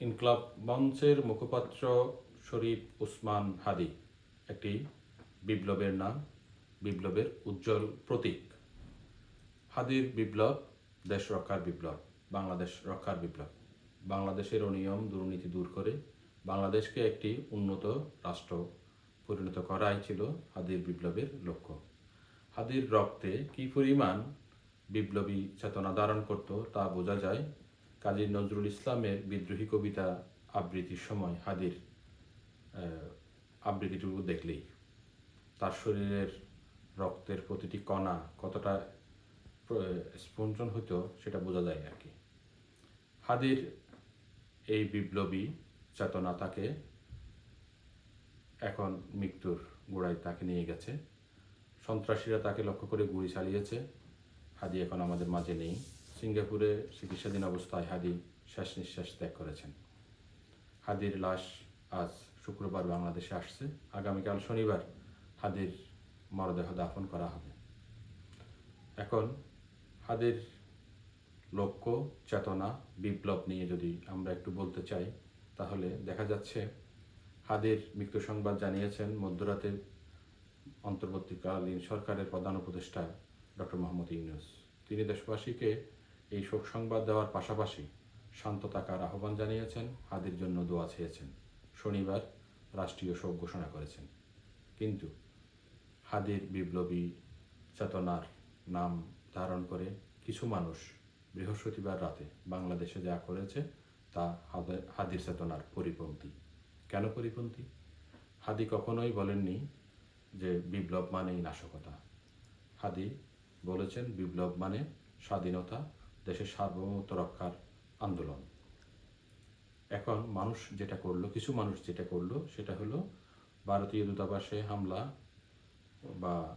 ইনকলাব মঞ্চের মুখপাত্র শরীফ উসমান হাদি, একটি বিপ্লবের নাম, বিপ্লবের উজ্জ্বল প্রতীক। হাদির বিপ্লব, দেশ রক্ষার বিপ্লব, বাংলাদেশ রক্ষার বিপ্লব। বাংলাদেশের অনিয়ম, দুর্নীতি দূর করে বাংলাদেশকে একটি উন্নত রাষ্ট্র পরিণত করাই ছিল হাদির বিপ্লবের লক্ষ্য। হাদির রক্তে কি পরিমাণ বিপ্লবী চেতনা ধারণ করত তা বোঝা যায় কাজী নজরুল ইসলামের বিদ্রোহী কবিতা আবৃত্তির সময় হাদির আবৃত্তিটুকু দেখলেই। তার শরীরের রক্তের প্রতিটি কণা কতটা স্পঞ্জন হতো সেটা বোঝা যায় আর কি। হাদির এই বিপ্লবী চেতনা তাকে এখন মৃত্যুর গোড়ায় তাকে নিয়ে গেছে। সন্ত্রাসীরা তাকে লক্ষ্য করে গুলি চালিয়েছে। হাদি এখন আমাদের মাঝে নেই। সিঙ্গাপুরে চিকিৎসাধীন অবস্থায় হাদি শেষ নিঃশ্বাস ত্যাগ করেছেন। হাদির লাশ আজ শুক্রবার বাংলাদেশে আসছে। আগামীকাল শনিবার হাদির মরদেহ দাফন করা হবে। এখন হাদির লক্ষ্য, চেতনা, বিপ্লব নিয়ে যদি আমরা একটু বলতে চাই, তাহলে দেখা যাচ্ছে হাদির মৃত্যু সংবাদ জানিয়েছেন মধ্যরাতে অন্তর্বর্তীকালীন সরকারের প্রধান উপদেষ্টা ডক্টর মোহাম্মদ ইউনুস। তিনি দেশবাসীকে এই শোক সংবাদ দেওয়ার পাশাপাশি শান্ত থাকার আহ্বান জানিয়েছেন, হাদির জন্য দোয়া চেয়েছেন। শনিবার রাষ্ট্রীয় শোক ঘোষণা করেছেন। কিন্তু হাদির বিপ্লবী চেতনার নাম ধারণ করে কিছু মানুষ বৃহস্পতিবার রাতে বাংলাদেশে যা করেছে তা হাদির চেতনার পরিপন্থী। কেন পরিপন্থী? হাদি কখনোই বলেননি যে বিপ্লব মানেই নাশকতা। হাদি বলেছেন বিপ্লব মানে স্বাধীনতা দেশের সার্বভৌমত্ব রক্ষার আন্দোলন। এখন মানুষ যেটা করল, কিছু মানুষ যেটা করল, সেটা হলো ভারতীয় দূতাবাসে হামলা বা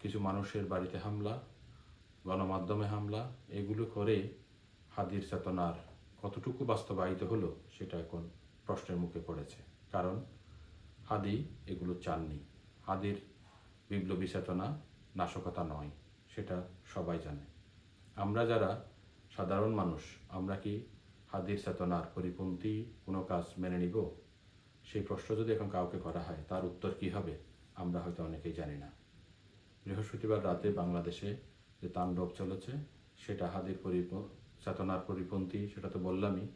কিছু মানুষের বাড়িতে হামলা, গণমাধ্যমে হামলা, এগুলো করে হাদির চেতনার কতটুকু বাস্তবায়িত হলো, সেটা এখন প্রশ্নের মুখে পড়েছে। কারণ হাদি এগুলো চাননি। হাদির বিপ্লবী চেতনা নাশকতা নয়, সেটা সবাই জানে। আমরা যারা সাধারণ মানুষ, আমরা কি হাদির চেতনার পরিপন্থী কোনো কাজ মেনে নিব? সেই প্রশ্ন যদি এখন কাউকে করা হয়, তার উত্তর কি হবে? আমরা হয়তো অনেকেই জানি না। বৃহস্পতিবার রাতে বাংলাদেশে যে তাণ্ডব চলেছে, সেটা হাদির পরিপ, চেতনার পরিপন্থী, সেটা তো বললামই।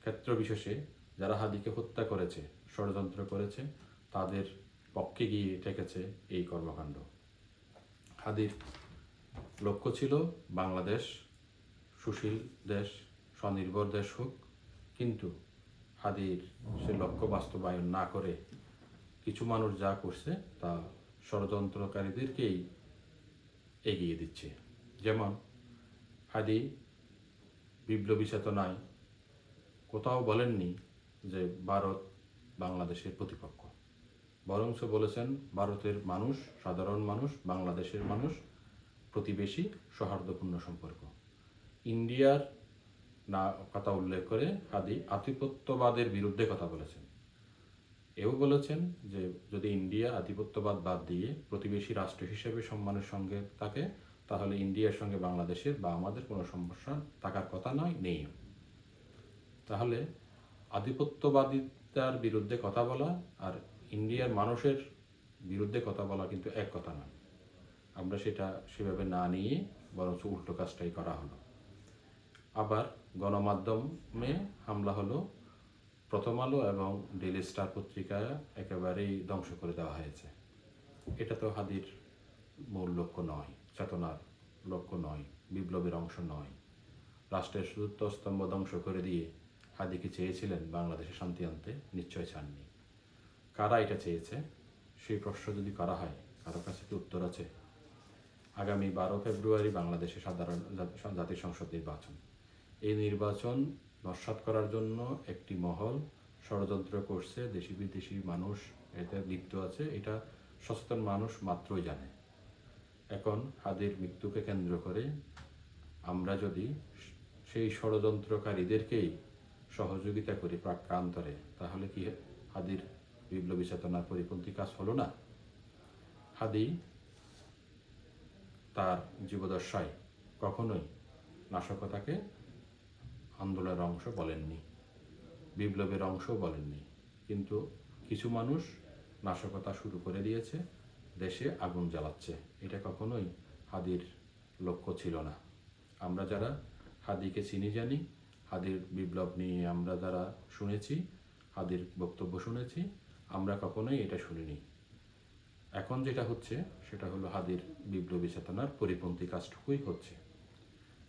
ক্ষেত্র বিশেষে যারা হাদিকে হত্যা করেছে, ষড়যন্ত্র করেছে, তাদের পক্ষে গিয়ে ঠেকেছে এই কর্মকাণ্ড। হাদির লক্ষ্য ছিল বাংলাদেশ, সুশীল দেশ, স্বনির্ভর দেশ হোক। কিন্তু হাদির সে লক্ষ্য বাস্তবায়ন না করে কিছু মানুষ যা করছে তা ষড়যন্ত্রকারীদেরকেই এগিয়ে দিচ্ছে। যেমন হাদি বিপ্লবী চেতনায় কোথাও বলেননি যে ভারত বাংলাদেশের প্রতিপক্ষ। বরঞ্চ বলেছেন, ভারতের মানুষ, সাধারণ মানুষ, বাংলাদেশের মানুষ প্রতিবেশী সৌহার্দ্যপূর্ণ সম্পর্ক। ইন্ডিয়ার না কথা উল্লেখ করে হাদি আধিপত্যবাদের বিরুদ্ধে কথা বলেছেন। এও বলেছেন যে, যদি ইন্ডিয়া আধিপত্যবাদ বাদ দিয়ে প্রতিবেশী রাষ্ট্র হিসেবে সম্মানের সঙ্গে থাকে, তাহলে ইন্ডিয়ার সঙ্গে বাংলাদেশের বা আমাদের কোনো সমস্যা থাকার কথা নয়, নেই। তাহলে আধিপত্যবাদিতার বিরুদ্ধে কথা বলা আর ইন্ডিয়ার মানুষের বিরুদ্ধে কথা বলা কিন্তু এক কথা নয়। আমরা সেটা সেভাবে না নিয়ে বরঞ্চ উল্টো কাজটাই করা হলো। আবার গণমাধ্যমে হামলা হলো, প্রথম আলো এবং ডেলি স্টার পত্রিকা একেবারেই ধ্বংস করে দেওয়া হয়েছে। এটা তো হাদির মূল লক্ষ্য নয়, চেতনার লক্ষ্য নয়, বিপ্লবের অংশ নয়। রাষ্ট্রের সুযুক্ত স্তম্ভ ধ্বংস করে দিয়ে হাদিকে চেয়েছিলেন বাংলাদেশে শান্তি আনতে? নিশ্চয় চাননি। কারা এটা চেয়েছে? সেই প্রশ্ন যদি করা হয়, কারও কাছে কি উত্তর আছে? আগামী বারো ফেব্রুয়ারি বাংলাদেশে সাধারণ জাতি- জাতীয় সংসদ নির্বাচন। এই নির্বাচন নস্বাত করার জন্য একটি মহল, ষড়যন্ত্র করছে দেশি বিদেশি মানুষ, এতে লিপ্ত আছে, এটা সচেতন মানুষ মাত্রই জানে। এখন হাদির মৃত্যুকে কেন্দ্র করে আমরা যদি সেই ষড়যন্ত্রকারীদেরকেই সহযোগিতা করি প্রাক্রান্তরে, তাহলে কি হাদির বিপ্লবী চেতনার পরিপন্থী কাজ হলো না? হাদি তার জীবদশায় কখনোই নাশকতাকে আন্দোলনের অংশ বলেননি, বিপ্লবের অংশও বলেননি। কিন্তু কিছু মানুষ নাশকতা শুরু করে দিয়েছে, দেশে আগুন জ্বালাচ্ছে। এটা কখনোই হাদির লক্ষ্য ছিল না। আমরা যারা হাদিকে চিনি, জানি, হাদির বিপ্লব নিয়ে আমরা যারা শুনেছি, হাদির বক্তব্য শুনেছি, আমরা কখনোই এটা শুনিনি। এখন যেটা হচ্ছে, সেটা হলো হাদির বিপ্লবী চেতনার পরিপন্থী কাজটুকুই হচ্ছে।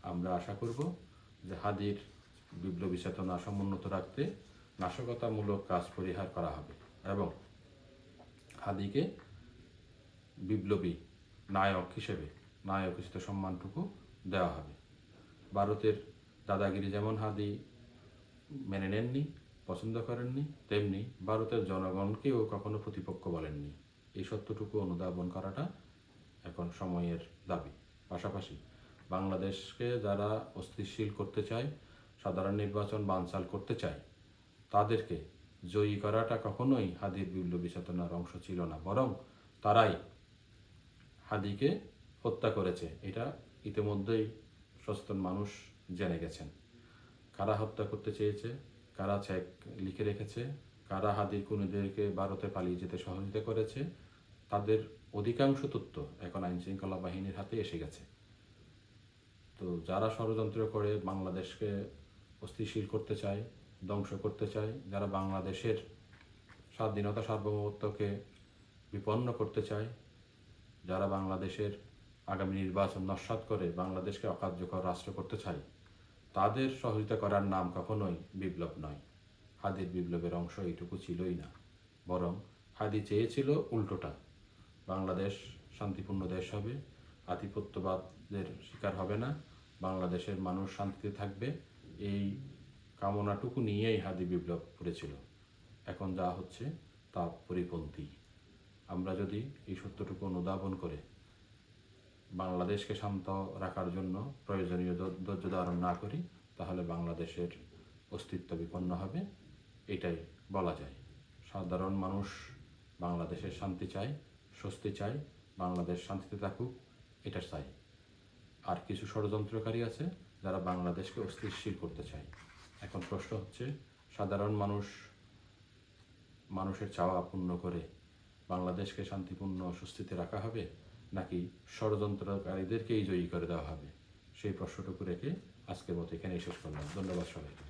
আমরা আশা করব যে হাদির বিপ্লবী চেতনা সমুন্নত রাখতে নাশকতামূলক কাজ পরিহার করা হবে এবং হাদিকে বিপ্লবী নায়ক হিসেবে নায়ক হিসেবে সম্মানটুকু দেওয়া হবে। ভারতের দাদাগিরি যেমন হাদি মেনে নেননি, পছন্দ করেননি, তেমনি ভারতের জনগণকেও কখনো প্রতিপক্ষ বলেননি। এই সত্যটুকু অনুধাবন করাটা এখন সময়ের দাবি। পাশাপাশি বাংলাদেশকে যারা অস্থিতিশীল করতে চায়, সাধারণ নির্বাচন বানচাল করতে চায়, তাদেরকে জয়ী করাটা কখনোই হাদির বিপ্লবী চেতনার অংশ ছিল না, বরং তারাই হাদিকে হত্যা করেছে। এটা ইতিমধ্যেই সচেতন মানুষ জেনে গেছেন। কারা হত্যা করতে চেয়েছে? কারা চেক লিখে রেখেছে? কারা হাদির খুনিদেরকে ভারতে পালিয়ে যেতে সহযোগিতা করেছে। তাদের অধিকাংশ তথ্য এখন আইন শৃঙ্খলা বাহিনীর হাতে এসে গেছে। তো যারা ষড়যন্ত্র করে বাংলাদেশকে অস্থিতিশীল করতে চায়, ধ্বংস করতে চায়, যারা বাংলাদেশের স্বাধীনতা সার্বভৌমত্বকে বিপন্ন করতে চায়, যারা বাংলাদেশের আগামী নির্বাচন নস্বাত করে বাংলাদেশকে অকার্যকর রাষ্ট্র করতে চায়, তাদের সহযোগিতা করার নাম কখনোই বিপ্লব নয়। হাদির বিপ্লবের অংশ এইটুকু ছিলই না, বরং হাদি চেয়েছিল উল্টোটা। বাংলাদেশ শান্তিপূর্ণ দেশ হবে, আধিপত্যবাদের শিকার হবে না, বাংলাদেশের মানুষ শান্তিতে থাকবে, এই কামনাটুকু নিয়েই হাদি বিপ্লব করেছিল। এখন যা হচ্ছে তা পরিপন্থী। আমরা যদি এই সত্যটুকু অনুধাবন করে, বাংলাদেশকে শান্ত রাখার জন্য প্রয়োজনীয় ধৈর্য ধারণ না করি, তাহলে বাংলাদেশের অস্তিত্ব বিপন্ন হবে। এটাই বলা যায়। সাধারণ মানুষ বাংলাদেশের শান্তি চায়, স্বস্তি চায়, বাংলাদেশ শান্তিতে থাকুক, এটা চাই আর কিছু ষড়যন্ত্রকারী আছে যারা বাংলাদেশকে অস্থিতিশীল করতে চায়। এখন প্রশ্ন হচ্ছে, সাধারণ মানুষ, মানুষের চাওয়া পূর্ণ করে বাংলাদেশকে শান্তিপূর্ণ সুস্থিতি রাখা হবে, নাকি ষড়যন্ত্রকারীদেরকেই জয়ী করে দেওয়া হবে? সেই প্রশ্নটুকু রেখে আজকের মতো এখানেই শেষ করলাম। ধন্যবাদ সবাইকে।